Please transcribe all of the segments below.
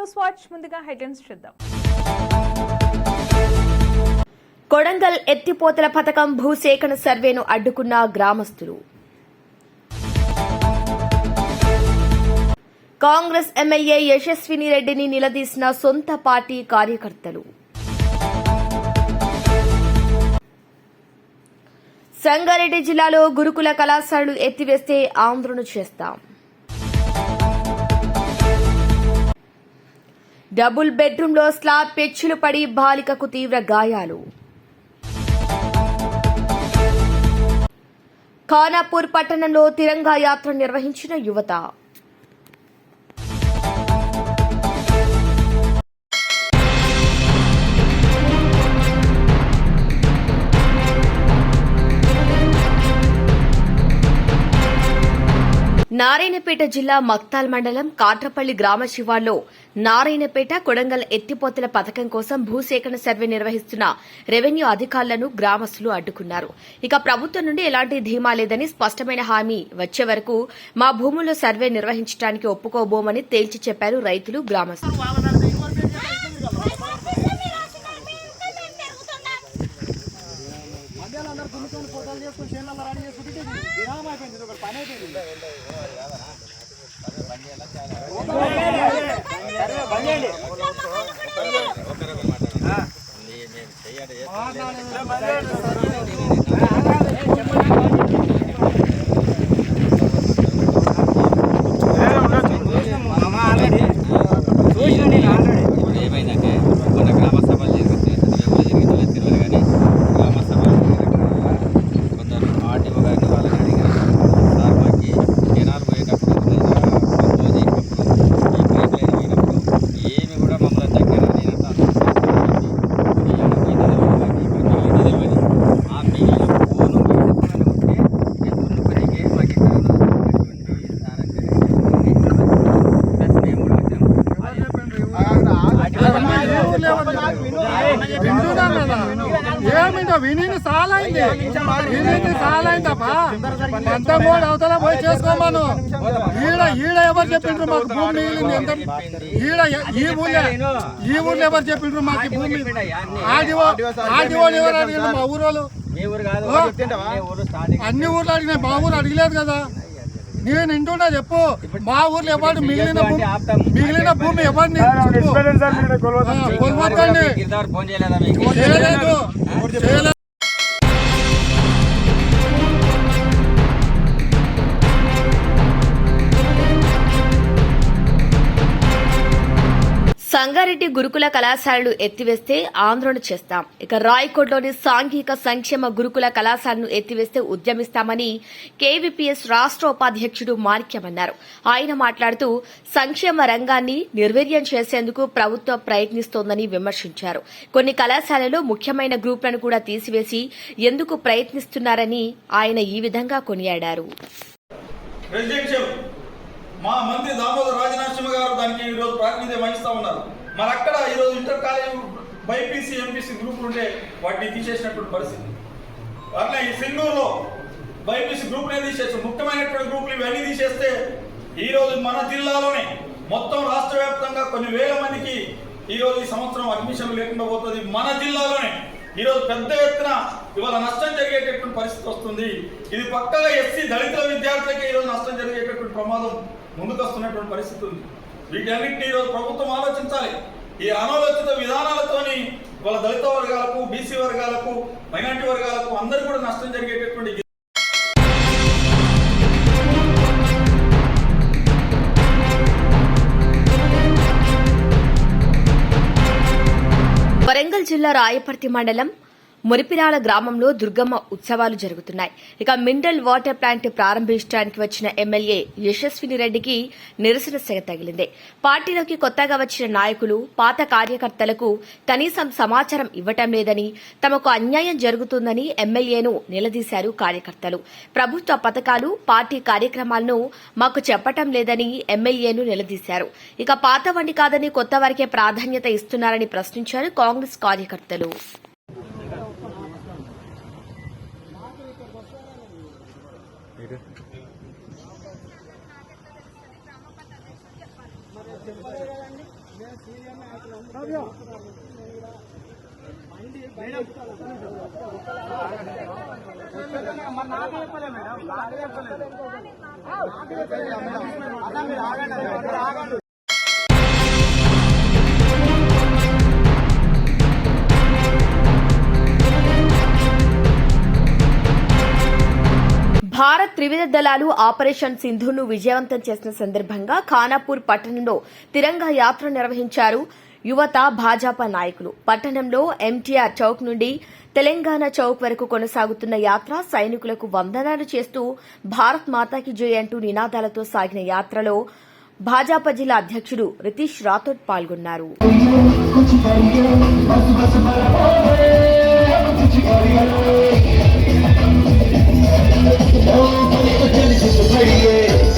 News watch ముందుగా headlines చూద్దాం. కొడంగల్ ఎత్తిపోతల పథకం భూసేకరణ సర్వేను అడ్డుకున్న గ్రామస్తులు. కాంగ్రెస్ ఎమ్మెల్యే యశస్విని రెడ్డిని నిలదీసిన సొంత పార్టీ కార్యకర్తలు. సంగారెడ్డి జిల్లాలో గురుకుల కళాశాలలు ఎత్తివేస్తే ఆందోళన చేస్తాం. డబుల్ బెడ్రూంలో స్లాబ్ పెచ్చులు పడి బాలికకు తీవ్ర గాయాలు. ఖానాపూర్ పట్టణంలో తిరంగా యాత్ర నిర్వహించిన యువత. నారాయణపేట జిల్లా మక్తాల్ మండలం కాట్రపల్లి గ్రామ శివార్లో నారాయణపేట కొడంగల్ ఎత్తిపోతల పథకం కోసం భూసేకరణ సర్వే నిర్వహిస్తున్న రెవెన్యూ అధికారులను గ్రామస్తులు అడ్డుకున్నారు. ఇక ప్రభుత్వం నుండి ఎలాంటి ధీమా లేదని స్పష్టమైన హామీ వచ్చే వరకు మా భూముల్లో సర్వే నిర్వహించడానికి ఒప్పుకోబోమని తేల్చి చెప్పారు రైతులు గ్రామస్తులు. గుమ్ముకొని ఫోటోలు చేసుకుని చేనులలో రెడీ చేసుకుంటే విరామం అయిపోయింది. ఒక పని అయిపోయింది ఇప్పుడు ఏమైందంటే మన గ్రామ సభలు జరిగితే ఎవరు జరిగిందో తెలియదు కానీ గ్రామ సభలు కొందరు ఆర్టీఓ గారిని వాళ్ళని అడిగారు సార్ మాకు జనాలు పోయేటప్పుడు కంపోజ్ చేసినప్పుడు ఈ పైప్ లైన్ పోయినప్పుడు ఏమి కూడా మమ్మల్ని దగ్గర లేనంత తెలియదు ఆ మిగిలిన ఫోను ఉంటే దున్నుకునేకి మాకు ఎక్కడ ప్లస్ మేము కూడా వచ్చాము వింటున్నాం కదా ఏమిటో విని సాలైంది విని సాలైందప్పా పంట మూడు అవతల పోయి చేసుకోమను ఈడ ఈడ ఎవరు చెప్పిండ్రు మాకు భూమి మిగిలింది ఎంత ఈడ ఈ ఊళ్ళో ఈ ఊళ్ళో ఎవరు చెప్పిండ్రు మాకు భూమి ఆదివో ఆదివో ఎవరు అడిగిండ్రు మా ఊరోళ్ళు అన్ని ఊర్లు అడిగినా మా ఊరు అడగలేదు కదా. నేను వింటున్నా చెప్పు? మా ఊర్లో ఎవరు మిగిలిన భూమి మిగిలిన భూమి ఎవరిని కొలవద్దండి. చేయలేదా. సంగారెడ్డి గురుకుల కళాశాలలు ఎత్తివేస్తే ఆందోళన చేస్తాం. ఇక రాయకోట్లోని సాంఘిక సంక్షేమ గురుకుల కళాశాలను ఎత్తివేస్తే ఉద్యమిస్తామని కేవీపీఎస్ రాష్ట్ర ఉపాధ్యక్షుడు మాణిక్యమన్నారు. ఆయన మాట్లాడుతూ సంక్షేమ రంగాన్ని నిర్వీర్యం చేసేందుకు ప్రభుత్వం ప్రయత్నిస్తోందని విమర్శించారు. కొన్ని కళాశాలలో ముఖ్యమైన గ్రూపులను కూడా తీసివేసి ఎందుకు ప్రయత్నిస్తున్నారని ఆయన ఈ విధంగా కొనియాడారు. మా మంత్రి దామోదర్ రాజనరసింహ గారు దానికి ఈరోజు ప్రాతినిధ్యం వహిస్తూ ఉన్నారు. మరి అక్కడ ఈరోజు ఇంటర్ కాలేజ్ బైపీసీ ఎంపీసీ గ్రూపులు ఉంటే వాటిని తీసేసినటువంటి పరిస్థితి. అట్లా ఈ సింగూరులో బైపీసీ గ్రూపులే తీసేస్తారు ముఖ్యమైనటువంటి గ్రూపులు ఇవన్నీ తీసేస్తే ఈరోజు మన జిల్లాలోనే మొత్తం రాష్ట్ర వ్యాప్తంగా కొన్ని వేల మందికి ఈరోజు ఈ సంవత్సరం అడ్మిషన్ లేకుండా పోతుంది. మన జిల్లాలోనే ఈరోజు పెద్ద ఎత్తున ఇవాళ నష్టం జరిగేటటువంటి పరిస్థితి వస్తుంది. ఇది పక్కగా ఎస్సీ దళితుల విద్యార్థులకి ఈరోజు నష్టం జరిగేటటువంటి ప్రమాదం ముందుకు వస్తున్నటువంటి పరిస్థితి ఉంది. వీటన్నింటినీ ఈరోజు ప్రభుత్వం ఆలోచించాలి. ఈ అనాలోచిత విధానాలతోని వాళ్ళ దళిత వర్గాలకు బీసీ వర్గాలకు మైనార్టీ వర్గాలకు అందరికీ కూడా నష్టం జరిగేటటువంటి వరంగల్ జిల్లా రాయపర్తి మండలం మురిపిరాల గ్రామంలో దుర్గమ్మ ఉత్సవాలు జరుగుతున్నాయి. ఇక మినరల్ వాటర్ ప్లాంట్ ప్రారంభించడానికి వచ్చిన ఎమ్మెల్యే యశస్విని రెడ్డికి నిరసన సెగ తగిలింది. పార్టీలోకి కొత్తగా వచ్చిన నాయకులు పాత కార్యకర్తలకు కనీసం సమాచారం ఇవ్వటం లేదని తమకు అన్యాయం జరుగుతుందని ఎమ్మెల్యేను నిలదీశారు కార్యకర్తలు. ప్రభుత్వ పథకాలు పార్టీ కార్యక్రమాలను మాకు చెప్పటం లేదని ఎమ్మెల్యేను నిలదీశారు. ఇక పాత వండి కాదని కొత్త వారికే ప్రాధాన్యత ఇస్తున్నారని ప్రశ్నించారు కాంగ్రెస్ కార్యకర్తలు. భారత్ త్రివిధ దళాలు ఆపరేషన్ సింధును విజయవంతం చేసిన సందర్భంగా ఖానాపూర్ పట్టణంలో తిరంగా యాత్ర నిర్వహించారు యువత భాజపా నాయకులు. పట్టణంలో ఎంటీఆర్ చౌక్ నుండి తెలంగాణ చౌక్ వరకు కొనసాగుతున్న యాత్ర సైనికులకు వందనాలు చేస్తూ భారత్ మాతాకి జై అంటూ నినాదాలతో సాగిన యాత్రలో భాజపా జిల్లా అధ్యక్షుడు రితీష్ రాథోడ్ పాల్గొన్నారు. మోడీ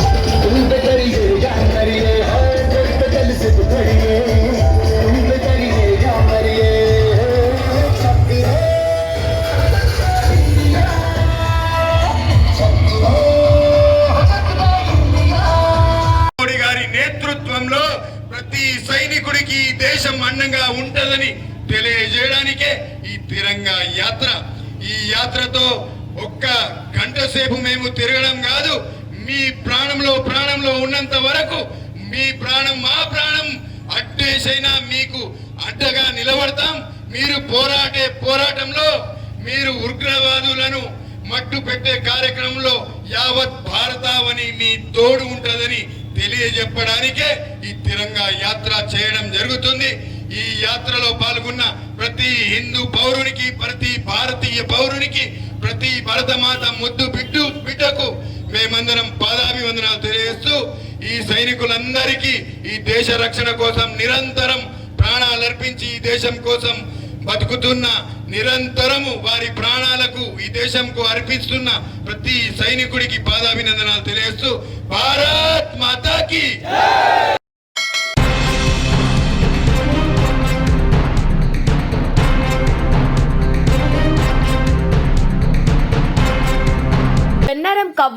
మీరు ఉగ్రవాదులను మట్టు పెట్టే కార్యక్రమంలో యావత్ భారతావని మీ తోడు ఉంటుందని తెలియజెప్పడానికే ఈ తిరంగా యాత్ర చేయడం జరుగుతుంది. ఈ యాత్రలో పాల్గొన్న ప్రతి హిందూ పౌరునికి ప్రతి భారతీయ పౌరునికి ప్రతి భరతమాత ముద్దు బిడ్డు బిడ్డకు మేమందరం పాదాభివందనాలు తెలియజేస్తూ ఈ సైనికులందరికీ ఈ దేశ రక్షణ కోసం నిరంతరం ప్రాణాలు అర్పించి ఈ దేశం కోసం బతుకుతున్న నిరంతరము వారి ప్రాణాలకు ఈ దేశంకు అర్పిస్తున్న ప్రతి సైనికుడికి పాదాభినందనాలు తెలియజేస్తూ భారత్ మాతాకి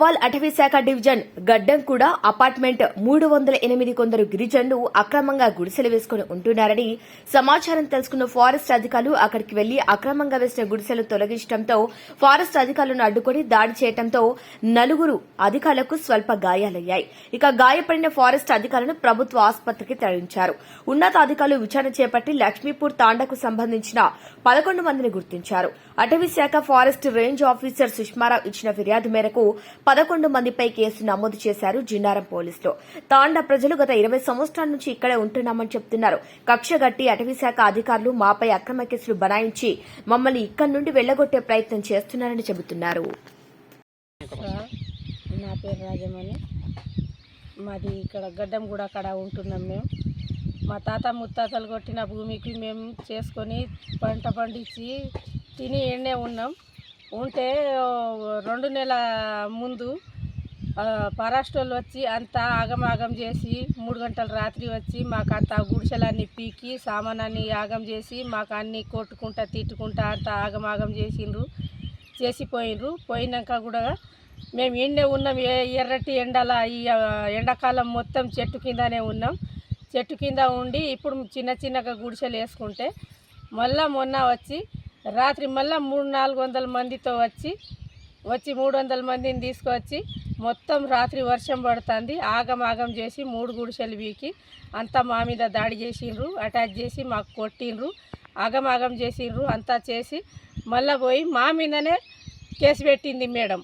పెన్నారం అటవీ శాఖ డివిజన్ గడ్డంకూడ అపార్ట్మెంట్ మూడు వందల ఎనిమిది కొందరు గిరిజనులు అక్రమంగా గుడిసెలు వేసుకుని ఉంటున్నారని సమాచారం తెలుసుకున్న ఫారెస్ట్ అధికారులు అక్కడికి వెళ్ళి అక్రమంగా వేసిన గుడిసెలు తొలగించడంతో ఫారెస్ట్ అధికారులను అడ్డుకొని దాడి చేయడంతో నలుగురు అధికారులకు స్వల్ప గాయాలయ్యాయి. ఇక గాయపడిన ఫారెస్ట్ అధికారులను ప్రభుత్వ ఆసుపత్రికి తరలించారు. ఉన్నతాధికారులు విచారణ చేపట్టి లక్ష్మీపూర్ తాండాకు సంబంధించిన పదకొండు మందిని గుర్తించారు. అటవీ శాఖ ఫారెస్ట్ రేంజ్ ఆఫీసర్ సుష్మారావు ఇచ్చిన ఫిర్యాదు మేరకు పదకొండు మందిపై కేసు నమోదు చేశారు జిన్నారం పోలీసులు. తాండా ప్రజలు గత ఇరవై సంవత్సరాల నుంచి ఇక్కడే ఉంటున్నామని చెప్తున్నారు. కక్షగట్టి అటవీశాఖ అధికారులు మాపై అక్రమ కేసులు బనాయించి మమ్మల్ని ఇక్కడి నుండి వెళ్ళగొట్టే ప్రయత్నం చేస్తున్నారని చెబుతున్నారు. నా పేరు రాజమణి మాది ఇక్కడ గడ్డం కూడా అక్కడ ఉంటున్నాం మేము. మా తాత ముత్తాతలు కొట్టిన భూమికి మేము చేసుకొని పంట పండించి తిని ఎండే ఉన్నాం. ఉంటే రెండు నెలల ముందు ఫారెస్ట్ వచ్చి అంతా ఆగమాగం చేసి మూడు గంటల రాత్రి వచ్చి మాకు అంతా గుడిసెలన్నీ పీకి సామానాన్ని ఆగం చేసి మాకు అన్ని కొట్టుకుంటా తిట్టుకుంటా అంతా ఆగమాగం చేసిండ్రు చేసిపోయినరు పోయినాక కూడా మేము ఎండే ఉన్నాం ఏ- ఎర్రటి ఎండల ఈ ఎండాకాలం మొత్తం చెట్టు కిందనే ఉన్నాం. చెట్టు కింద ఉండి ఇప్పుడు చిన్న చిన్నగా గుడిసెలు వేసుకుంటే మళ్ళా మొన్న వచ్చి రాత్రి మళ్ళా మూడు నాలుగు వందల మందితో వచ్చి వచ్చి మూడు వందల మందిని తీసుకొచ్చి మొత్తం రాత్రి వర్షం పడుతుంది. ఆగం ఆగం చేసి మూడు గుడిసెలు వీకి అంతా మా మీద దాడి చేసిండ్రు అటాక్ చేసి మాకు కొట్టిండ్రు ఆగం ఆగం చేసిండ్రు అంతా చేసి మళ్ళీ పోయి మా మీదనే కేసు పెట్టింది మేడం.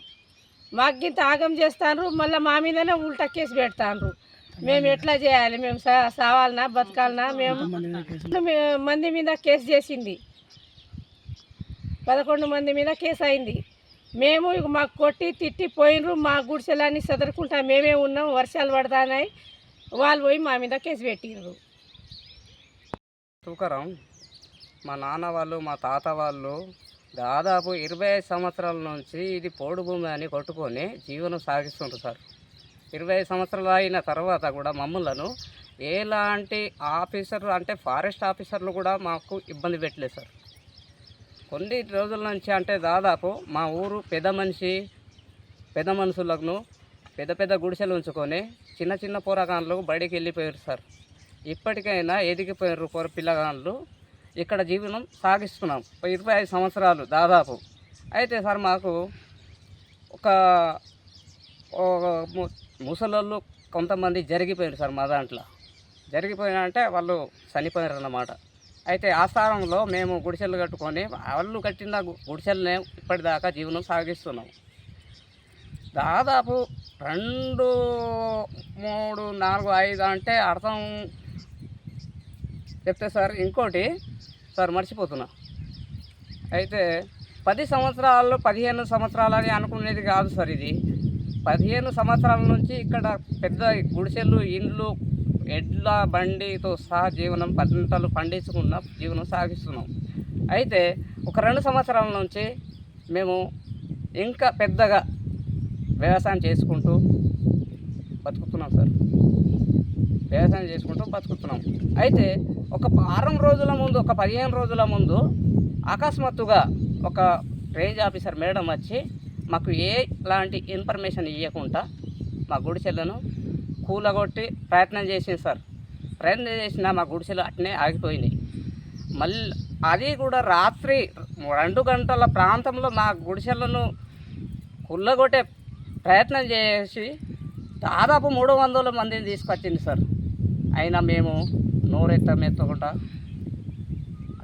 మాకు గింత ఆగం చేస్తాండ్రు మళ్ళీ మా మీదనే ఉల్టా కేసు పెడతాండ్రు. మేము ఎట్లా చేయాలి? మేము సా- సావాలనా బతకాలనా? మేము మంది మీద కేసు చేసింది. పదకొండు మంది మీద కేసు అయింది. మేము ఇక మాకు కొట్టి తిట్టి పోయినరు మా గుడిసెలన్నీ సదరుకుంటా మేమే ఉన్నాం వర్షాలు పడతానాయి వాళ్ళు పోయి మా మీద కేసు పెట్టిండ్రు తూకరం మా నాన్న వాళ్ళు మా తాత వాళ్ళు దాదాపు ఇరవై ఐదు సంవత్సరాల నుంచి ఇది పోడు భూమి అని కొట్టుకొని జీవనం సాగిస్తుంటారు సార్. ఇరవై ఐదు సంవత్సరాలు అయిన తర్వాత కూడా మమ్మల్ని ఎలాంటి ఆఫీసర్లు అంటే ఫారెస్ట్ ఆఫీసర్లు కూడా మాకు ఇబ్బంది పెట్టలేదు సార్. కొన్ని రోజుల నుంచి అంటే దాదాపు మా ఊరు పెద్ద మనిషి పెద్ద మనుషులకు పెద్ద పెద్ద గుడిసెలు ఉంచుకొని చిన్న చిన్న పోరాకాన్లు బయటికి వెళ్ళిపోయారు సార్. ఇప్పటికైనా ఎదిగిపోయారు పోర పిల్లగాన్లు. ఇక్కడ జీవనం సాగిస్తున్నాం. ఇరవై ఐదు సంవత్సరాలు దాదాపు. అయితే సార్ మాకు ఒక ము- ముసలోళ్ళు కొంతమంది జరిగిపోయారు సార్ మా దాంట్లో. జరిగిపోయినా అంటే వాళ్ళు చనిపోయారు అన్నమాట అయితే ఆ స్థానంలో మేము గుడిసెలు కట్టుకొని వాళ్ళు కట్టిన గు- గుడిసెలనే ఇప్పటిదాకా జీవనం సాగిస్తున్నాం. దాదాపు రెండు మూడు నాలుగు ఐదు అంటే అర్థం చెప్తే సార్ ఇంకోటి సార్ మర్చిపోతున్నా. అయితే పది సంవత్సరాలు పదిహేను సంవత్సరాలు అని అనుకునేది కాదు సార్ ఇది. పదిహేను సంవత్సరాల నుంచి ఇక్కడ పెద్ద గుడిసెలు ఇండ్లు ఎడ్ల బండితో సహా జీవనం పంటలు పండించుకున్న జీవనం సాగిస్తున్నాం. అయితే ఒక రెండు సంవత్సరాల నుంచి మేము ఇంకా పెద్దగా వ్యవసాయం చేసుకుంటూ బతుకుతున్నాం సార్. వ్యవసాయం చేసుకుంటూ బతుకుతున్నాం. అయితే ఒక వారం రోజుల ముందు ఒక పదిహేను రోజుల ముందు అకస్మాత్తుగా ఒక రేంజ్ ఆఫీసర్ మేడం వచ్చి మాకు ఏ లాంటి ఇన్ఫర్మేషన్ ఇవ్వకుండా మా గుడిచెల్లను కూలగొట్టి ప్రయత్నం చేసింది సార్. ప్రయత్నం చేసిన మా గుడిసెలు అట్నే ఆగిపోయినాయి. మళ్ళీ అది కూడా రాత్రి రెండు గంటల ప్రాంతంలో మా గుడిసెలను కుల్లగొట్టే ప్రయత్నం చేసి దాదాపు మూడు వందల మందిని తీసుకొచ్చింది సార్. అయినా మేము నోరెత్తమెత్తకుండా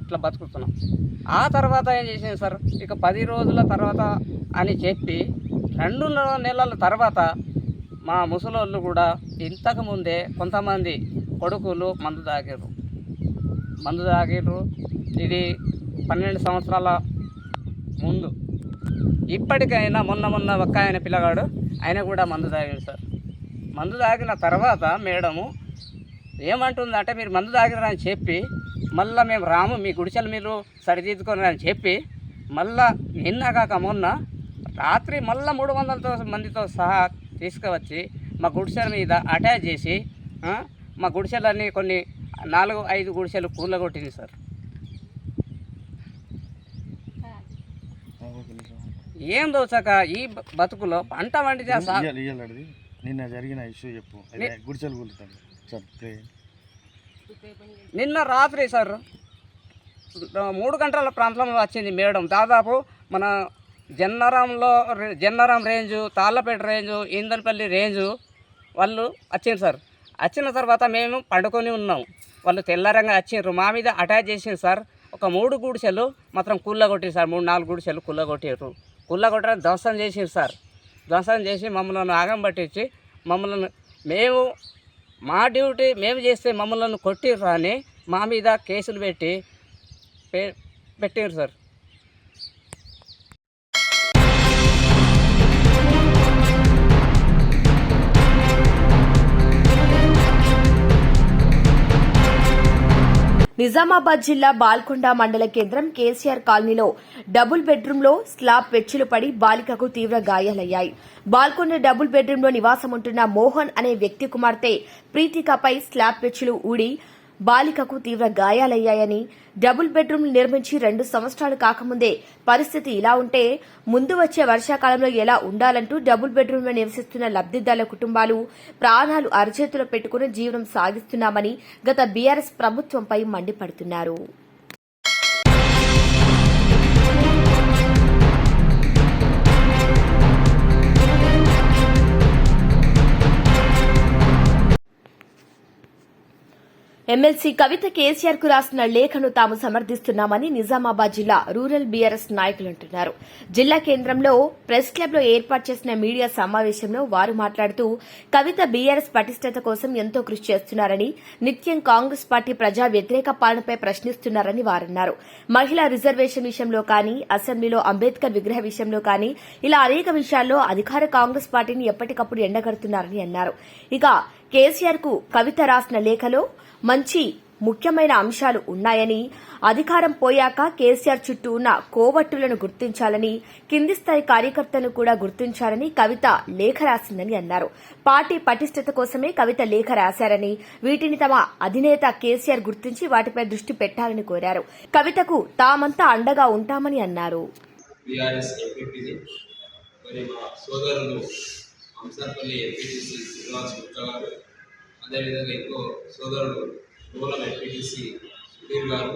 అట్లా బతుకుతున్నాం. ఆ తర్వాత ఏం చేసింది సార్? ఇక పది రోజుల తర్వాత అని చెప్పి రెండు నెలల తర్వాత మా ముసలోళ్ళు కూడా ఇంతకుముందే కొంతమంది కొడుకులు మందు తాగారు. మందు తాగారు. ఇది పన్నెండు సంవత్సరాల ముందు. ఇప్పటికైనా మొన్న మొన్న ఒక్క ఆయన పిల్లగాడు ఆయన కూడా మందు తాగాడు సార్. మందు తాగిన తర్వాత మేడము ఏమంటుందంటే మీరు మందు తాగినారని చెప్పి మళ్ళీ మేము రాము మీ గుడిసెలు మీరు సరిదిద్దుకొని అని చెప్పి మళ్ళా నిన్న కాక మొన్న రాత్రి మళ్ళీ మూడు వందలతో మందితో సహా తీసుకువచ్చి మా గుడిసెల మీద అటాచ్ చేసి మా గుడిసెలన్నీ కొన్ని నాలుగు ఐదు గుడిసెలు కూలగొట్టింది సార్. ఏం దోచక ఈ బతుకులో పంట వండితే నిన్న జరిగిన ఇష్యూ చెప్పు. గుడిసెలు కూలుతాను. నిన్న రాత్రి సార్ మూడు గంటల ప్రాంతంలో వచ్చింది మేడం. దాదాపు మన జన్నారంలో Jannaram Jannaram range Tallapet range Indalpalli range వాళ్ళు వచ్చింది సార్. వచ్చిన తర్వాత మేము పండుకొని ఉన్నాం. వాళ్ళు తెల్లారంగా వచ్చిండ్రు మా మీద అటాచ్ చేసింది సార్. ఒక మూడు గుడిసెలు మాత్రం కుళ్ళగొట్టింది సార్. మూడు నాలుగు గుడిసెలు కుళ్ళగొట్టారు కుళ్ళగొట్టడం ధ్వంసం చేసింది సార్. ధ్వంసం చేసి మమ్మల్ని ఆగం పట్టించి మమ్మల్ని మేము మా డ్యూటీ మేము చేస్తే మమ్మల్ని కొట్టిర్రు అని మా మీద కేసులు పెట్టి పె పెట్టారు సార్. నిజామాబాద్ జిల్లా బాల్కొండ మండల కేంద్రం కేసీఆర్ కాలనీలో డబుల్ బెడ్రూంలో స్లాబ్ పెచ్చులు పడి బాలికకు తీవ్ర గాయాలయ్యాయి. బాల్కొండ డబుల్ బెడ్రూమ్లో నివాసముంటున్న మోహన్ అనే వ్యక్తి కుమార్తె ప్రీతికపై స్లాబ్ పెచ్చులు ఊడి బాలికకు తీవ్ర గాయాలయ్యాయని డబుల్ బెడ్రూమ్ నిర్మించి రెండు సంవత్సరాలు కాకముందే పరిస్థితి ఇలా ఉంటే ముందు వచ్చే వర్షాకాలంలో ఎలా ఉండాలంటూ డబుల్ బెడ్రూమ్లో నివసిస్తున్న లబ్దిదారుల కుటుంబాలు ప్రాణాలు అరచేతిలో పెట్టుకుని జీవనం సాగిస్తున్నామని గత బీఆర్ఎస్ ప్రభుత్వంపై మండిపడుతున్నారు. ఎమ్మెల్సీ కవిత కేసీఆర్కు రాసిన లేఖను తాము సమర్థిస్తున్నామని నిజామాబాద్ జిల్లా రూరల్ బీఆర్ఎస్ నాయకులు అంటున్నారు. జిల్లా కేంద్రంలో ప్రెస్ క్లబ్లో ఏర్పాటు చేసిన మీడియా సమావేశంలో వారు మాట్లాడుతూ కవిత బీఆర్ఎస్ పటిష్టత కోసం ఎంతో కృషి చేస్తున్నారని నిత్యం కాంగ్రెస్ పార్టీ ప్రజా వ్యతిరేక పాలనపై ప్రశ్నిస్తున్నారని వారన్నారు. మహిళా రిజర్వేషన్ విషయంలో కానీ అసెంబ్లీలో అంబేద్కర్ విగ్రహ విషయంలో కానీ ఇలా అనేక విషయాల్లో అధికార కాంగ్రెస్ పార్టీని ఎప్పటికప్పుడు ఎండగడుతున్నారని అన్నారు. ఇక కేసీఆర్కు కవిత రాసిన లేఖలో మంచి ముఖ్యమైన అంశాలు ఉన్నాయని అధికారం పోయాక కేసీఆర్ చుట్టూ ఉన్న కోవట్టులను గుర్తించాలని కింది స్థాయి కార్యకర్తలను కూడా గుర్తించాలని కవిత లేఖ రాసిందని అన్నారు. పార్టీ పటిష్టత కోసమే కవిత లేఖ రాశారని వీటిని తమ అధినేత కేసీఆర్ గుర్తించి వాటిపై దృష్టి పెట్టాలని కోరారు. కవితకు తామంతా అండగా ఉంటామని అన్నారు. మరి మా సోదరులు అదేవిధంగా ఇంకో సోదరుడు గోలం ఎంపీటీసీ సుధీర్ గారు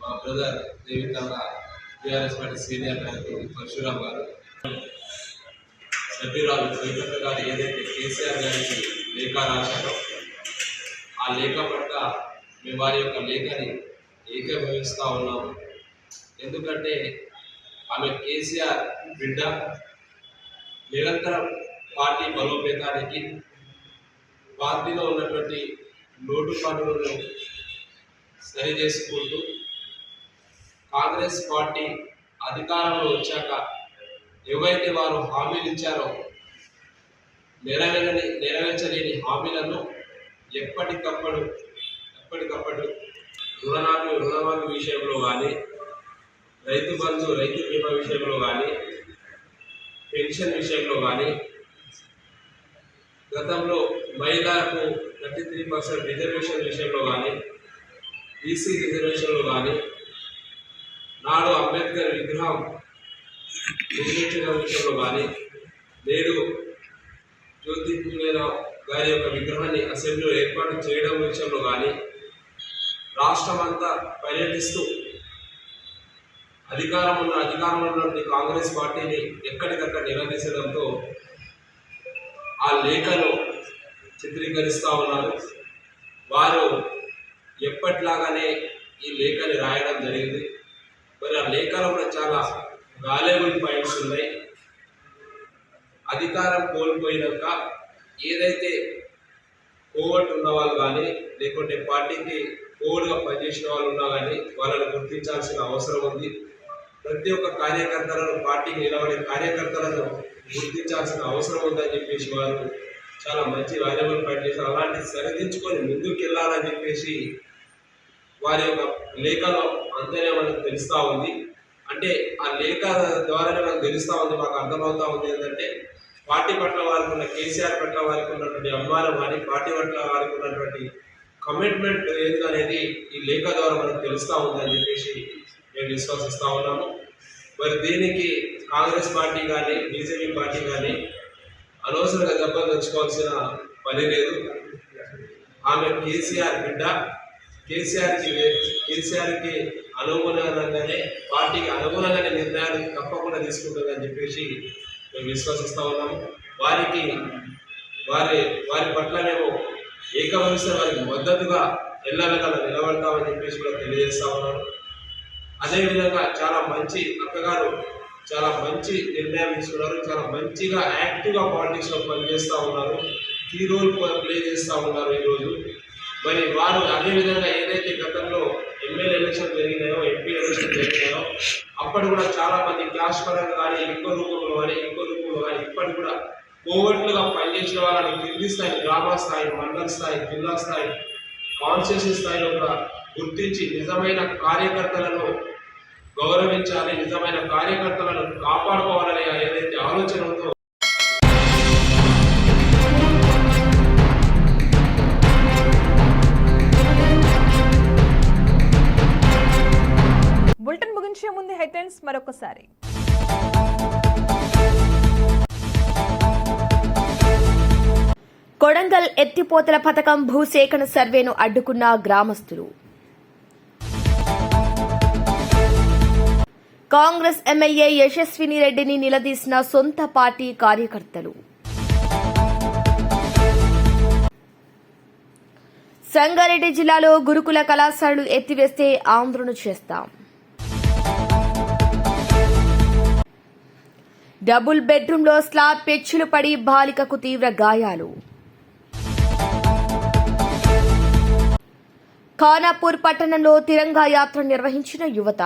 మా brother Devithamma TRS party senior నాయకుడు పరశురామ్ గారు. సభ్యురాలు కవితక్క గారు ఏదైతే కేసీఆర్ గారికి లేఖ రాశారో ఆ లేఖ పట్ల మేము వారి యొక్క లేఖని ఏకీభవిస్తూ ఉన్నాము. ఎందుకంటే ఆమె కేసీఆర్ బిడ్డ నిరంతరం పార్టీ బలోపేతానికి పార్టీలో ఉన్నటువంటి లోటుపాటులను సరి చేసుకుంటూ కాంగ్రెస్ పార్టీ అధికారంలో వచ్చాక ఏవైతే వారు హామీలు ఇచ్చారో నెరవేరని నెరవేర్చలేని హామీలను ఎప్పటికప్పుడు ఎప్పటికప్పుడు రుణమాఫీ రుణమాఫీ విషయంలో కానీ రైతు బంధు రైతు బీమా విషయంలో కానీ పెన్షన్ విషయంలో కానీ గతంలో మహిళలకు థర్టీ త్రీ పర్సెంట్ రిజర్వేషన్ విషయంలో కానీ ఈసీ రిజర్వేషన్లో కానీ నాడు అంబేద్కర్ విగ్రహం నిర్మించడం విషయంలో కానీ నేడు జ్యోతిరావు గారి యొక్క విగ్రహాన్ని అసెంబ్లీలో ఏర్పాటు చేయడం విషయంలో కానీ రాష్ట్రమంతా పర్యటిస్తూ అధికారం ఉన్న అధికారంలో ఉన్నటువంటి కాంగ్రెస్ పార్టీని ఎక్కడికక్కడ నిలదీసడంతో ఆ లేఖను చిత్రీకరిస్తూ ఉన్నారు. వారు ఎప్పట్లాగానే ఈ లేఖని రాయడం జరిగింది. మరి ఆ లేఖలో కూడా చాలా వాల్యుబుల్ పాయింట్స్ ఉన్నాయి. అధికారం కోల్పోయినాక ఏదైతే కోవట్ ఉన్న వాళ్ళు కానీ లేకుంటే పార్టీకి కోడ్గా పనిచేసిన వాళ్ళు ఉన్నా కానీ వాళ్ళని గుర్తించాల్సిన అవసరం ఉంది. ప్రతి ఒక్క కార్యకర్తలను పార్టీకి నిలబడే కార్యకర్తలను గుర్తించాల్సిన అవసరం ఉందని చెప్పేసి వారు చాలా మంచి వాల్యుబుల్ పాయింట్ చేశారు అలాంటి సరిదించుకొని ముందుకు వెళ్ళాలని చెప్పేసి వారి యొక్క లేఖలో అంతనే మనకు తెలుస్తూ ఉంది. అంటే ఆ లేఖ ద్వారానే మనకు తెలుస్తూ ఉంది మాకు అర్థమవుతూ ఉంది ఏంటంటే పార్టీ పట్ల వారికి ఉన్న కేసీఆర్ పట్ల వారికి ఉన్నటువంటి అభిమానం కానీ పార్టీ పట్ల వారికి ఉన్నటువంటి కమిట్మెంట్ అనేది ఈ లేఖ ద్వారా మనకు తెలుస్తూ ఉందని చెప్పేసి మేము విశ్వసిస్తూ ఉన్నాము మరి దీనికి కాంగ్రెస్ పార్టీ కానీ బీజేపీ పార్టీ కానీ అనవసరంగా దెబ్బలు తెచ్చుకోవాల్సిన పని లేదు. ఆమె కేసీఆర్ బిడ్డ. కేసీఆర్కి కేసీఆర్కి అనుగుణంగానే పార్టీకి అనుగుణంగానే నిర్ణయాలు తప్పకుండా తీసుకుంటుందని చెప్పేసి మేము విశ్వసిస్తూ ఉన్నాము వారికి వారి వారి పట్ల మేము ఏకవరిస్తే వారికి మద్దతుగా ఎల్లవెల్లలా నిలబడతామని చెప్పేసి కూడా తెలియజేస్తా ఉన్నాను. అదేవిధంగా చాలా మంచి అక్కగారు చాలా మంచి నిర్ణయం తీసుకున్నారు. చాలా మంచిగా యాక్టివ్గా పాలిటిక్స్లో పనిచేస్తూ ఉన్నారు. కీ రోల్ ప్లే చేస్తూ ఉన్నారు ఈరోజు. మరి వారు అదేవిధంగా ఏదైతే గతంలో ఎమ్మెల్యే ఎలక్షన్ జరిగినాయో ఎంపీ ఎలక్షన్ జరిగినాయో అప్పటి కూడా చాలా మంది క్యాష్ పరంగా కానీ ఇంకో రూపంలో కానీ ఇంకో రూపంలో కానీ ఇప్పటి కూడా కోవట్లుగా పనిచేసిన వాళ్ళని కింది స్థాయి గ్రామ స్థాయి మండల స్థాయి జిల్లా స్థాయి కాన్స్టిట్యూషన్ స్థాయిలో కూడా గుర్తించి నిజమైన కార్యకర్తలను గౌరవించాలి నిజమైన కార్యకర్తలను కాపాడుకోవాలనే ఏదైతే ఆలోచన ఉందో. బులెటిన్ ముగించే ముందు హెడ్లైన్స్ మరొకసారి. కొడంగల్ ఎత్తిపోతల పథకం భూసేకరణ సర్వేను అడ్డుకున్న గ్రామస్తులు. కాంగ్రెస్ ఎమ్మెల్యే యశస్విని రెడ్డిని నిలదీసిన సొంత పార్టీ కార్యకర్తలు. సంగారెడ్డి జిల్లాలో గురుకుల కళాశాలలు ఎత్తివేస్తే ఆందోళన చేస్తాం. డబుల్ బెడ్రూంలో స్లాబ్ పెచ్చులు పడి బాలికకు తీవ్ర గాయాలు. ఖానాపూర్ పట్టణంలో తిరంగా యాత్ర నిర్వహించిన యువత.